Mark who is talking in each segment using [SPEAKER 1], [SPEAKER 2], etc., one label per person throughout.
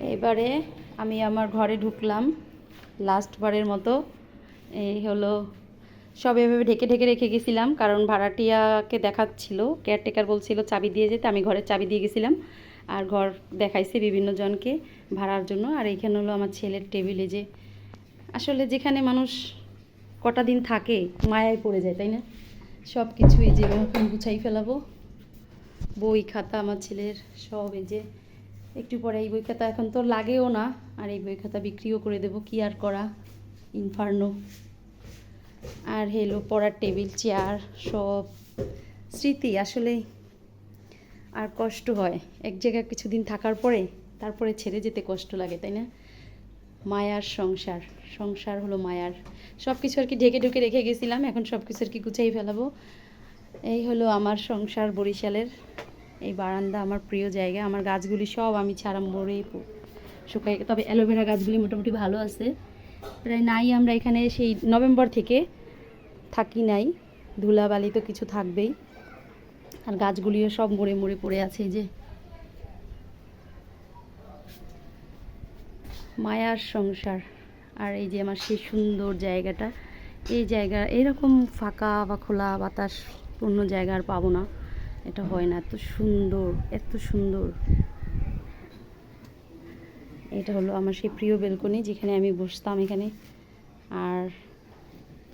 [SPEAKER 1] এবারে আমি আমার ঘরে ঢুকলাম লাস্ট বারের মতো। এই হলো, সব এভাবে ঢেকে ঢেকে রেখে গেছিলাম, কারণ ভাড়াটিয়াকে দেখাচ্ছিল কেয়ারটেকার বলছিল চাবি দিয়ে যেতে, আমি ঘরের চাবি দিয়ে গেছিলাম। আর ঘর দেখাইছে বিভিন্ন জনকে ভাড়ার জন্য। আর এইখানে হলো আমার ছেলের টেবিলে যে, আসলে যেখানে মানুষ কটা দিন থাকে, মায়ায় পড়ে যায়, তাই না? সব কিছুই যে, এরকম গুছাই ফেলাবো। বই, খাতা, আমার ছেলের সব এই যে একটু পরে এই বই খাতা এখন তো লাগেও না, আর এই বই খাতা বিক্রিও করে দেবো, কি আর করা? ইনফার্নো আর হেলো পড়ার টেবিল চেয়ার সব। স্মৃতি, আসলে আর কষ্ট হয়। এক জায়গায় কিছুদিন থাকার পরে, তারপরে ছেড়ে যেতে কষ্ট লাগে, তাই না? মায়ার সংসার সংসার হলো মায়ার। সব কিছু আর কি ঢেকে ঢুকে রেখে গেছিলাম, এখন সব কিছু আর কি গুছাই ফেলাবো। এই হলো আমার সংসার বরিশালের এই বারান্দা আমার প্রিয় জায়গা। আমার গাছগুলি সব আমি ছাড়া মরে শুকাই তবে অ্যালোভেরা গাছগুলি মোটামুটি ভালো আছে। প্রায় নাই আমরা এখানে। সেই নভেম্বর থেকে থাকি নাই। ধুলাবালি তো কিছু থাকবেই। আর গাছগুলিও সব মরে মরে পড়ে আছে যে। মায়ার সংসার। আর এই যে আমার সেই সুন্দর জায়গাটা। এই জায়গা এরকম ফাঁকা বা খোলা বাতাস অন্য জায়গা আর পাবো না। এটা হয় না, এত সুন্দর এত সুন্দর। এটা হলো আমার সেই প্রিয় বেলকনি যেখানে আমি বসতাম এখানে। আর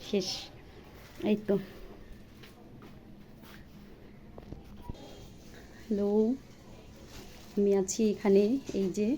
[SPEAKER 1] শেষ, এই তো। হ্যালো আমি আছি এখানে, এই যে।